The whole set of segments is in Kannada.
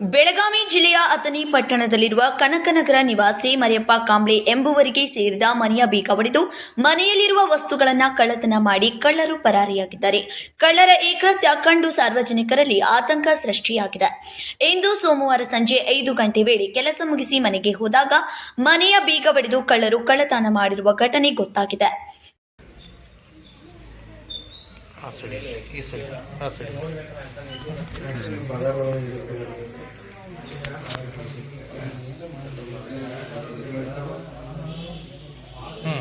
ಬೆಳಗಾವಿ ಜಿಲ್ಲೆಯ ಅತನಿ ಪಟ್ಟಣದಲ್ಲಿರುವ ಕನಕನಗರ ನಿವಾಸಿ ಮರಿಯಪ್ಪ ಕಾಂಬ್ಳೆ ಎಂಬುವರಿಗೆ ಸೇರಿದ ಮನೆಯ ಬೀಗ ಒಡೆದು ಮನೆಯಲ್ಲಿರುವ ವಸ್ತುಗಳನ್ನು ಕಳ್ಳತನ ಮಾಡಿ ಕಳ್ಳರು ಪರಾರಿಯಾಗಿದ್ದಾರೆ. ಕಳ್ಳರ ಏಕೃತ್ಯ ಕೃತ್ಯ ಕಂಡು ಸಾರ್ವಜನಿಕರಲ್ಲಿ ಆತಂಕ ಸೃಷ್ಟಿಯಾಗಿದೆ. ಇಂದು ಸೋಮವಾರ ಸಂಜೆ ಐದು ಗಂಟೆ ವೇಳೆ ಕೆಲಸ ಮುಗಿಸಿ ಮನೆಗೆ ಹೋದಾಗ ಮನೆಯ ಬೀಗ ಒಡೆದು ಕಳ್ಳರು ಕಳ್ಳತನ ಮಾಡಿರುವ ಘಟನೆ ಗೊತ್ತಾಗಿದೆ. ಆ ಸೈಡ್ ಈ ಹ್ಞೂ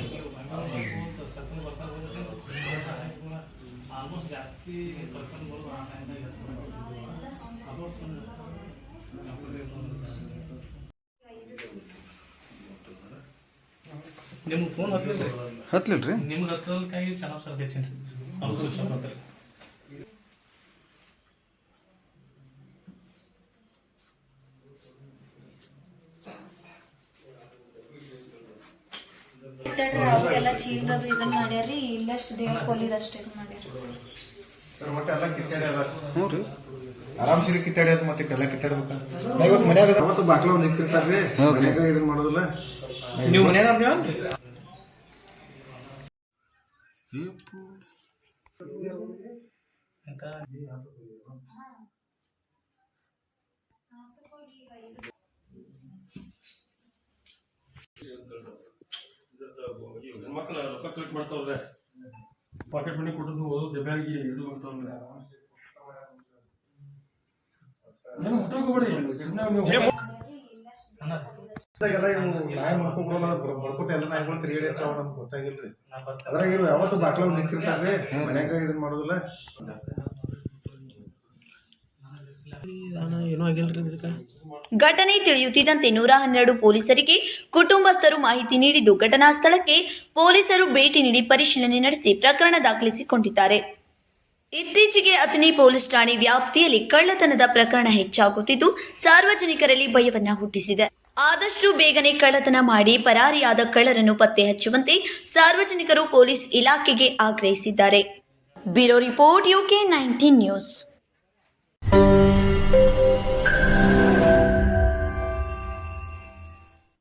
ನಿಮ್ಗೆ ಫೋನ್ ಹತ್ತಲಿಲ್ಲ ರೀ ನಿಮ್ಗೆ ಹತ್ತಲ್ಕಾಗಿ ಚೆನ್ನಾಗಿ ಸರ್ ಹೆಚ್ಚಿನ ಅವ್ರಿಗೆಲ್ಲ ಚೀಲದು ಇದನ್ನ ಮಾಡ್ಯಾರಿ ಇಲ್ಲಷ್ಟು ದೇವ್ರ ಇದು ಮಾಡ್ಯಾರಿ ಸರ್ ಮತ್ತೆ ಎಲ್ಲ ಕಿತ್ತಾಡ್ಯದ ಹ್ಞೂ ರೀ ಆರಾಮ್ ಸಿರಿ ಕಿತ್ತಾಡ್ಯದ ಮತ್ತೆ ಎಲ್ಲ ಕಿತ್ತಾಡ್ಬೇಕ? ನಾ ಇವತ್ತು ಮನ್ಯಾಗ ಅವತ್ತು ಬಾಕ್ಲ ಒಂದ್ ಇಕ್ಕಿರ್ತಾರ್ರಿ. ಮನ್ಯಾಗ ಇದನ್ನ ಮಾಡೋದಿಲ್ಲ. ನೀವು ಮನ್ಯಾಗ ಮಕ್ಕಳ ರೊಕ್ಕ ಕಲೆಕ್ಟ್ ಮಾಡ್ತಾವ್ರೆ ಪಾಕೆಟ್ ಮನಿ ಕೊಟ್ಟದ್ದು ಓದೋದು ಬ್ಯಾಗಿ ಇದು ಮಾಡ್ತಾವ್ರೆ ಏನು ಸುಮ್ಮನೆ ನೀವು ಘಟನೆ ತಿಳಿಯುತ್ತಿದ್ದಂತೆ ನೂರ ಹನ್ನೆರಡು ಪೊಲೀಸರಿಗೆ ಕುಟುಂಬಸ್ಥರು ಮಾಹಿತಿ ನೀಡಿದ್ದು ಘಟನಾ ಸ್ಥಳಕ್ಕೆ ಪೊಲೀಸರು ಭೇಟಿ ನೀಡಿ ಪರಿಶೀಲನೆ ನಡೆಸಿ ಪ್ರಕರಣ ದಾಖಲಿಸಿಕೊಂಡಿದ್ದಾರೆ. ಇತ್ತೀಚೆಗೆ ಅತನಿ ಪೊಲೀಸ್ ಠಾಣೆ ವ್ಯಾಪ್ತಿಯಲ್ಲಿ ಕಳ್ಳತನದ ಪ್ರಕರಣ ಹೆಚ್ಚಾಗುತ್ತಿದ್ದು, ಸಾರ್ವಜನಿಕರಲ್ಲಿ ಭಯವನ್ನು ಹುಟ್ಟಿಸಿದೆ. ಆದಷ್ಟು ಬೇಗನೆ ಕಳ್ಳತನ ಮಾಡಿ ಪರಾರಿಯಾದ ಕಳ್ಳರನ್ನು ಪತ್ತೆ ಹಚ್ಚುವಂತೆ ಸಾರ್ವಜನಿಕರು ಪೊಲೀಸ್ ಇಲಾಖೆಗೆ ಆಗ್ರಹಿಸಿದ್ದಾರೆ. Bureau report UK nineteen news.